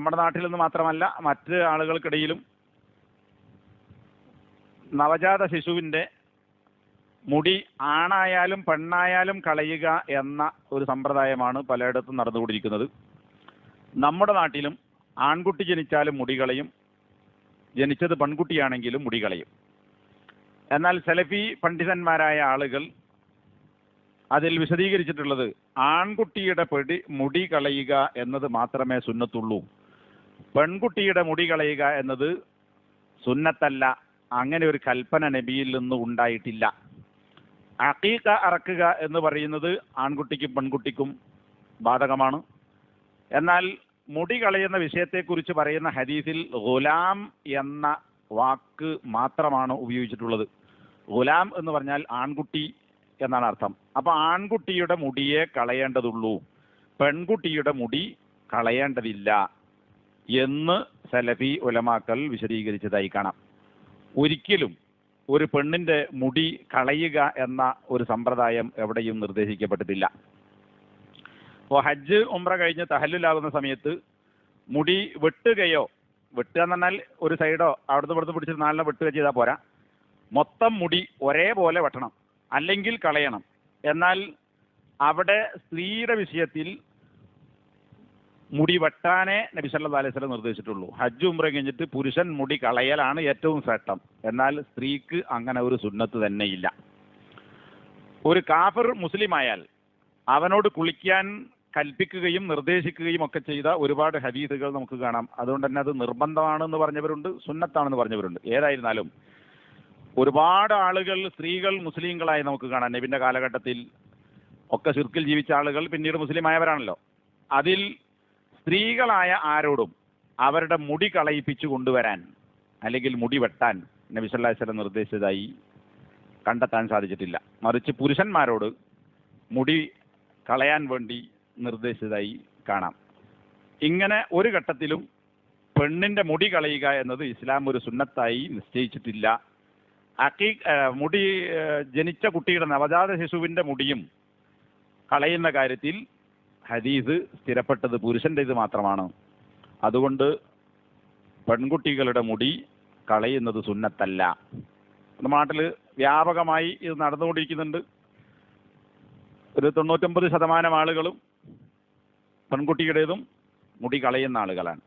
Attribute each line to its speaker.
Speaker 1: നമ്മുടെ നാട്ടിൽ നിന്ന് മാത്രമല്ല മറ്റ് ആളുകൾക്കിടയിലും നവജാത ശിശുവിന്റെ മുടി ആണായാലും പെണ്ണായാലും കളയുക എന്ന ഒരു സമ്പ്രദായമാണ് പലയിടത്തും നടന്നുകൊണ്ടിരിക്കുന്നത്. നമ്മുടെ നാട്ടിലും ആൺകുട്ടി ജനിച്ചാലും മുടി കളയും ജനിച്ചത് പെൺകുട്ടിയാണെങ്കിലും മുടി കളയും. എന്നാൽ സെലഫി പണ്ഡിതന്മാരായ ആളുകൾ അതിൽ വിശദീകരിച്ചിട്ടുള്ളത് ആൺകുട്ടിയുടെ പെടി മുടി കളയുക എന്നത് മാത്രമേ സുന്നത്തുള്ളൂ. പെൺകുട്ടിയുടെ മുടി കളയുക എന്നത് സുന്നത്തല്ല. അങ്ങനെ ഒരു കൽപ്പന നബിയിൽ നിന്ന് ഉണ്ടായിട്ടില്ല. അക്കീക്ക അറക്കുക എന്ന് പറയുന്നത് ആൺകുട്ടിക്കും പെൺകുട്ടിക്കും ബാധകമാണ്. എന്നാൽ മുടി കളയുന്ന വിഷയത്തെക്കുറിച്ച് പറയുന്ന ഹദീസിൽ ഗുലാം എന്ന വാക്ക് മാത്രമാണ് ഉപയോഗിച്ചിട്ടുള്ളത്. ഗുലാം എന്ന് പറഞ്ഞാൽ ആൺകുട്ടി എന്നാണ് അർത്ഥം. അപ്പൊ ആൺകുട്ടിയുടെ മുടിയെ കളയേണ്ടതുള്ളൂ. പെൺകുട്ടിയുടെ മുടി കളയേണ്ടതില്ല. എന്ന് സലഫി ഉലമാക്കൾ വിശദീകരിച്ചതായി കാണാം. ഒരിക്കലും ഒരു പെണ്ണിന്റെ മുടി കളയുക എന്ന ഒരു സമ്പ്രദായം എവിടെയും നിർദ്ദേശിക്കപ്പെട്ടിട്ടില്ല. അപ്പോൾ ഹജ്ജ് ഉമ്ര കഴിഞ്ഞ് തഹല്ലുലാകുന്ന സമയത്ത് മുടി വെട്ടുകയോ വെട്ടുക എന്ന് പറഞ്ഞാൽ ഒരു സൈഡോ അവിടുന്ന് ഇവിടുന്ന് പിടിച്ചിട്ട് നാലിനെ വെട്ടുക ചെയ്താൽ പോരാ. മൊത്തം മുടി ഒരേപോലെ വെട്ടണം അല്ലെങ്കിൽ കളയണം. എന്നാൽ അവിടെ സ്ത്രീയുടെ വിഷയത്തിൽ മുടി വെട്ടാനേ നബി സല്ലല്ലാഹു അലൈഹി വസല്ലം നിർദ്ദേശിച്ചിട്ടുള്ളൂ. ഹജ്ജ് ഉംറ കഴിഞ്ഞിട്ട് പുരുഷൻ മുടി കളയലാണ് ഏറ്റവും ശ്രേഷ്ഠം. എന്നാൽ സ്ത്രീക്ക് അങ്ങനെ ഒരു സുന്നത്ത് തന്നെയില്ല ഒരു കാഫർ മുസ്ലിം ആയാൽ അവനോട് കുളിക്കാൻ കൽപ്പിക്കുകയും നിർദ്ദേശിക്കുകയും ഒക്കെ ചെയ്ത ഒരുപാട് ഹദീസുകൾ നമുക്ക് കാണാം. അതുകൊണ്ട് തന്നെ അത് നിർബന്ധമാണ് നിർബന്ധമാണെന്ന് പറഞ്ഞവരുണ്ട് സുന്നത്താണെന്ന് പറഞ്ഞവരുണ്ട്. ഏതായിരുന്നാലും ഒരുപാട് ആളുകൾ സ്ത്രീകൾ മുസ്ലിങ്ങളായി നമുക്ക് കാണാം. നബിന്റെ കാലഘട്ടത്തിൽ ഒക്കെ ശിർക്കിൽ ജീവിച്ച ആളുകൾ പിന്നീട് മുസ്ലിമായവരാണല്ലോ അതിൽ സ്ത്രീകളായ ആരോടും അവരുടെ മുടി കളയിപ്പിച്ചു കൊണ്ടുവരാൻ അല്ലെങ്കിൽ മുടി വെട്ടാൻ നബി നിർദ്ദേശിച്ചതായി കണ്ടെത്താൻ സാധിച്ചിട്ടില്ല. മറിച്ച് പുരുഷന്മാരോട് മുടി കളയാൻ വേണ്ടി നിർദ്ദേശിച്ചതായി കാണാം. ഇങ്ങനെ ഒരു ഘട്ടത്തിലും പെണ്ണിന്റെ മുടി കളയുക എന്നത് ഇസ്ലാം ഒരു സുന്നത്തായി നിശ്ചയിച്ചിട്ടില്ല. അക്കീ മുടി ജനിച്ച കുട്ടിയുടെ നവജാത ശിശുവിന്റെ മുടിയും കളയുന്ന കാര്യത്തിൽ ഹദീസ് സ്ഥിരപ്പെട്ടത് പുരുഷന്റെ ഇത് മാത്രമാണ്. അതുകൊണ്ട് പെൺകുട്ടികളുടെ മുടി കളയുന്നത് സുന്നത്തല്ല. നമ്മുടെ നാട്ടിൽ വ്യാപകമായി ഇത് നടന്നുകൊണ്ടിരിക്കുന്നുണ്ട്. ഒരു തൊണ്ണൂറ്റൊമ്പത് ശതമാനം ആളുകളും പെൺകുട്ടിയുടേതും മുടി കളയുന്ന ആളുകളാണ്.